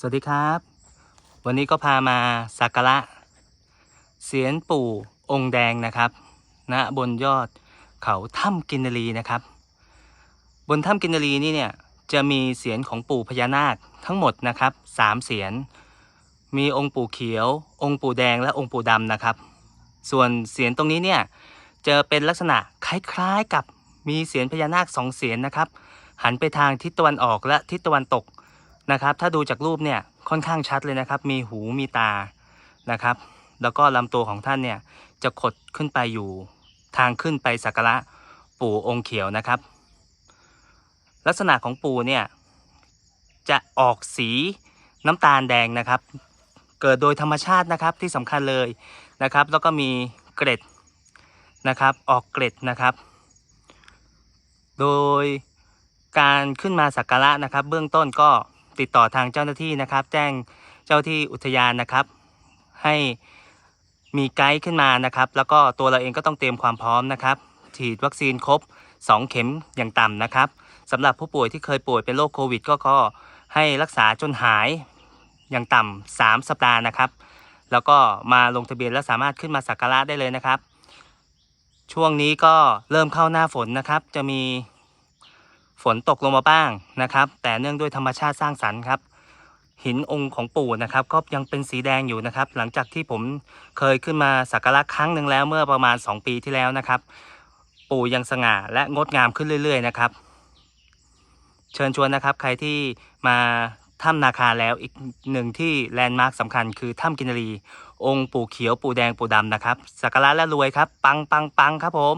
สวัสดีครับ วันนี้ก็พามาสักการะเสียนปู่องค์แดงนะครับณบนยอดเขาถ้ำกินนรีนะครับ บนถ้ำกินนรีนี่เนี่ยจะมีเสียนของปู่พญานาคทั้งหมดนะครับสามเสียน มีองค์ปู่เขียว องค์ปู่แดงและองค์ปู่ดำนะครับ ส่วนเสียนตรงนี้เนี่ยจะเป็นลักษณะคล้ายๆกับมีเสียนพญานาคสองเสียนนะครับ หันไปทางทิศตะวันออกและทิศตะวันตก นะครับ ถ้าดูจากรูปเนี่ยค่อนข้างชัดเลยนะครับ มีหูมีตานะครับ แล้วก็ลำตัวของท่านเนี่ยจะขดขึ้นไปอยู่ทางขึ้นไปสักการะปู่องค์เขียวนะครับ ลักษณะของปู่เนี่ยจะออกสีน้ำตาลแดงนะครับ เกิดโดยธรรมชาตินะครับที่สำคัญเลยนะครับ แล้วก็มีเกร็ดนะครับ ออกเกร็ดนะครับ โดยการขึ้นมาสักการะนะครับ เบื้องต้นก็ ติดต่อทางเจ้าหน้าที่นะครับ แจ้งเจ้าที่อุทยานนะครับ ให้มีไกด์ขึ้นมานะครับ แล้วก็ตัวเราเองก็ต้องเตรียมความพร้อมนะครับ ฉีดวัคซีนครบ 2 เข็มอย่างต่ำนะครับสำหรับผู้ป่วยที่เคยป่วยเป็นโรคโควิด ก็ก็ให้รักษาจนหายอย่างต่ำ3สัปดาห์นะครับ แล้วก็มาลงทะเบียนและสามารถขึ้นมาสักการะได้เลยนะครับ ช่วงนี้ก็เริ่มเข้าหน้าฝนนะครับ จะมี ฝนตกลงมาบ้างนะครับ แต่เนื่องด้วยธรรมชาติสร้างสรรค์ครับหินองค์ของปู่นะครับก็ยังเป็นสีแดงอยู่นะครับ หลังจากที่ผมเคยขึ้นมาสักการะครั้งหนึ่งแล้วเมื่อประมาณ 2 ปีที่แล้วนะครับ ปู่ยังสง่าและงดงามขึ้นเรื่อย ๆ นะครับ เชิญชวนนะครับใครที่มาถ้ำนาคาแล้วอีกหนึ่งที่แลนด์มาร์คสำคัญคือถ้ำกินรี องค์ปู่เขียวปู่แดงปู่ดำนะครับสักการะและรวยครับ ปังปังปังครับผม